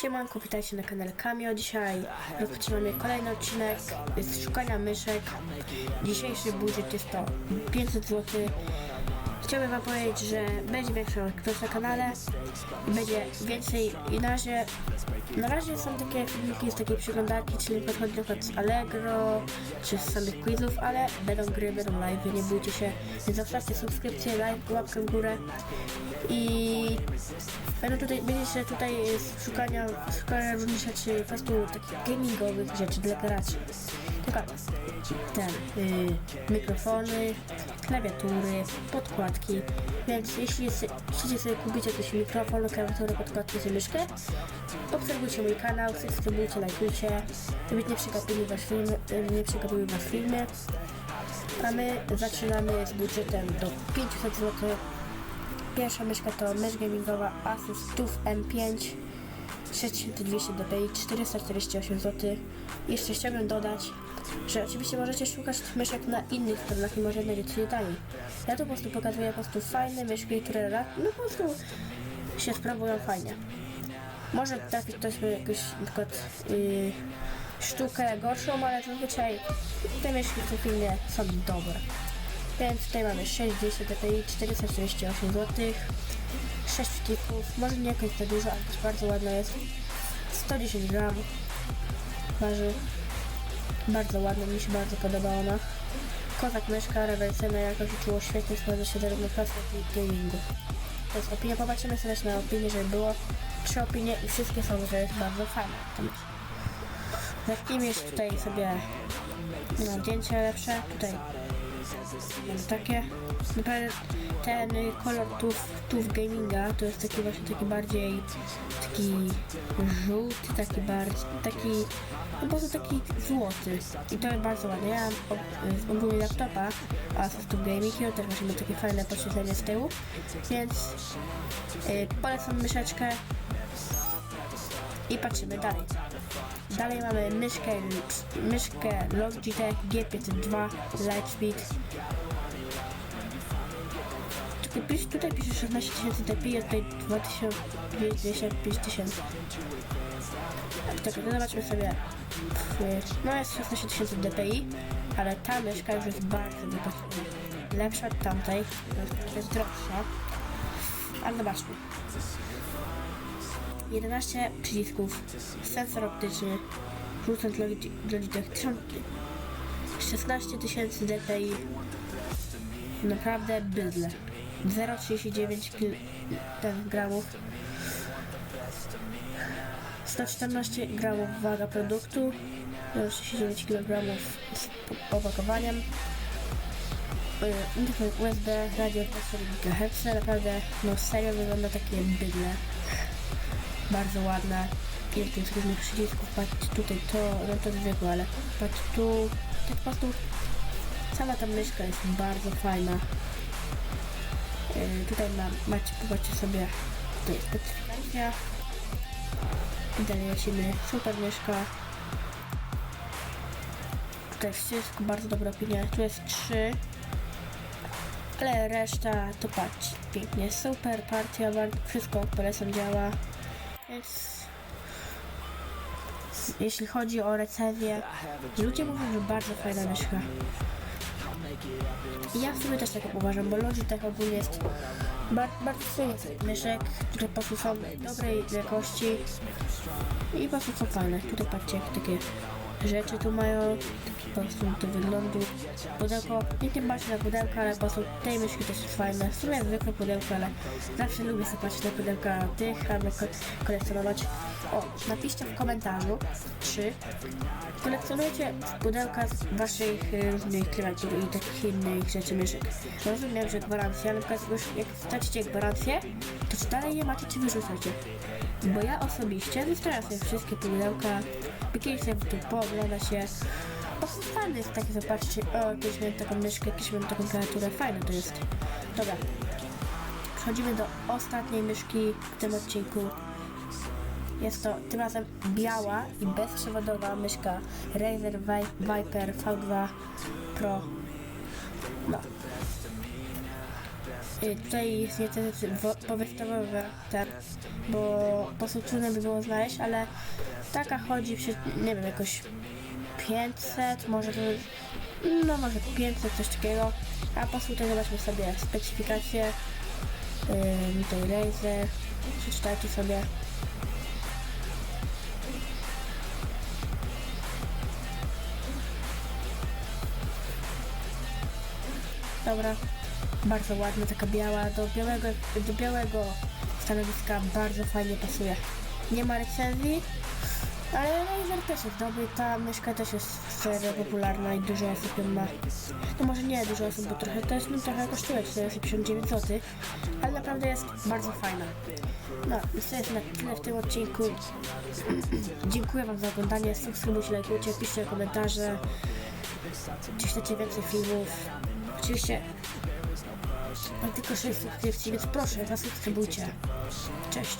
Siemanko, witajcie na kanale Kamio. Dzisiaj rozpoczynamy kolejny odcinek z szukania myszek. Dzisiejszy budżet jest to 500 zł. Chciałbym wam powiedzieć, że będzie większa aktywność na kanale. Będzie więcej i na razie, na razie są takie filmiki z takiej przeglądarki, czyli podchodzi na przykład z Allegro, czy z samych quizów, ale będą gry, będą live, nie bójcie się. Więc zostawcie subskrypcję, like, łapkę w górę. I Będą tutaj, będziecie tutaj szukania, szukania różnych rzeczy, po prostu takich gamingowych rzeczy dla graczy. Tylko ten, y, mikrofony, klawiatury, podkładki. Więc jeśli chcecie sobie kupić jakiś mikrofon, klawiaturę, podkładkę czy myszkę, obserwujcie mój kanał, subskrybujcie, lajkujcie, żeby nie przegapiły was filmy, y, nie przegapiły was filmy. A my zaczynamy z budżetem do 500 zł. Pierwsza myszka to mysz gamingowa Asus TUF M5 6200 dpi 448 zł. Jeszcze chciałbym dodać, że oczywiście możecie szukać myszek na innych stronach i może znajdziecie je taniej. Ja tu po prostu pokazuję po prostu fajne myszki, które no po prostu się sprawują fajnie. Może trafić ktoś by jakąś na przykład yy, sztukę gorszą, ale zazwyczaj te myszki w są dobre. Więc tutaj mamy 60 dpi, 448 zł, 6 przycisków, może nie jakoś za dużo, ale też bardzo ładna jest. 110 gram waży. Bardzo ładna, mi się bardzo podoba ona. Kozak myszka, rewelacyjna jakość czuło świetnie, sprawdza się zarówno w jak i gamingu. To jest opinia, popatrzymy sobie na opinię, żeby było trzy opinie i wszystkie są, że jest bardzo myśl. Zacznijmy jeszcze tutaj sobie na lepsze, tutaj Mam takie. Naprawdę ten kolor tuf, tuf gaminga to jest taki właśnie taki bardziej taki żółty, taki bardziej taki no po prostu taki złoty. I to jest bardzo ładne. Ja mam ogólnie laptopa, a z tuf gaming też właśnie ma takie fajne podświetlenie z tyłu. Więc y, polecam myszeczkę i patrzymy dalej. Dalej mamy myszkę, myszkę Logitech G502 Lightspeed. Tutaj pisze, tutaj pisze 16 tysięcy dpi, a tutaj 2205 tysięcy. Tak, zobaczmy sobie. No jest 16 tysięcy dpi, ale ta myszka już jest bardzo wypatrzona. Lepsza od tamtej, jest droższa. Ale zobaczmy. 11 przycisków, sensor optyczny, Bluetooth Logitech Logitech 1000, 16 tysięcy dpi, naprawdę bydle, 0,39 kil- ten gramów, 114 gramów waga produktu, 0,39 kg z opakowaniem, y, internet USB, radio 4 GHz, naprawdę no serio wygląda takie bydle bardzo ładna. Jest tych różnych przycisków, patrzcie tutaj to, no to zwykłe, ale patrz tu, tak po prostu sama ta myszka jest bardzo fajna. Yy, tutaj ma, macie, popatrzcie sobie, to jest specyfikacja. I dalej lecimy, super myszka. Tutaj wszystko, bardzo dobra opinia, tu jest 3. Ale reszta to patrz, pięknie, super partia, wszystko polecam działa. Więc jeśli chodzi o recenzję, ludzie mówią, że bardzo fajna myszka. Ja w sumie też tak uważam, bo Logitech ogólnie jest bar bardzo fajny myszek, które po prostu są dobrej jakości i po prostu są fajne. Tutaj patrzcie, takie rzeczy tu mają, po prostu do wyglądu. Pudełko, nie tym bardziej na pudełko, ale po prostu tej myszki też jest fajne. W sumie zwykłe pudełko, ale zawsze lubię sobie patrzeć na pudełka tych, ko kolekcjonować. O, napiszcie w komentarzu, czy kolekcjonujecie pudełka z waszych y, różnych klawiatur i takich innych rzeczy myszek. Rozumiem, że gwarancja, ale na przykład już jak stracicie gwarancję, to czy dalej je macie, czy wyrzucacie? Bo ja osobiście zostawiam sobie wszystkie pudełka, kiedyś sobie tu poogląda się. Fajne jest takie, zobaczcie, o, kiedyś miałem taką myszkę, kiedyś miałem taką klawiaturę, fajne to jest. Dobra, przechodzimy do ostatniej myszki w tym odcinku. Jest to tym razem biała i bezprzewodowa myszka Razer Vi- Viper V2 Pro. No. Y, Tutaj jest niestety wo- podstawowe ten, bo po prostu trudno by było znaleźć, ale taka chodzi przy, nie wiem, jakoś 500, może to, no może 500, coś takiego. A po prostu zobaczmy sobie specyfikację, yy, tutaj Razer, przeczytajcie sobie. Dobra, bardzo ładna, taka biała, do białego, do białego stanowiska bardzo fajnie pasuje. Nie ma recenzji, ale Razer też jest dobry, ta myszka też jest serio popularna i dużo osób ją ma. No może nie dużo osób, bo trochę to jest, no trochę kosztuje 459 zł, ale naprawdę jest bardzo fajna. No, więc to jest na tyle w tym odcinku. Dziękuję Wam za oglądanie, subskrybujcie, lajkujcie, piszcie komentarze, czy chcecie więcej filmów. Oczywiście mam tylko 6 subskrypcji, więc proszę, zasubskrybujcie. Cześć.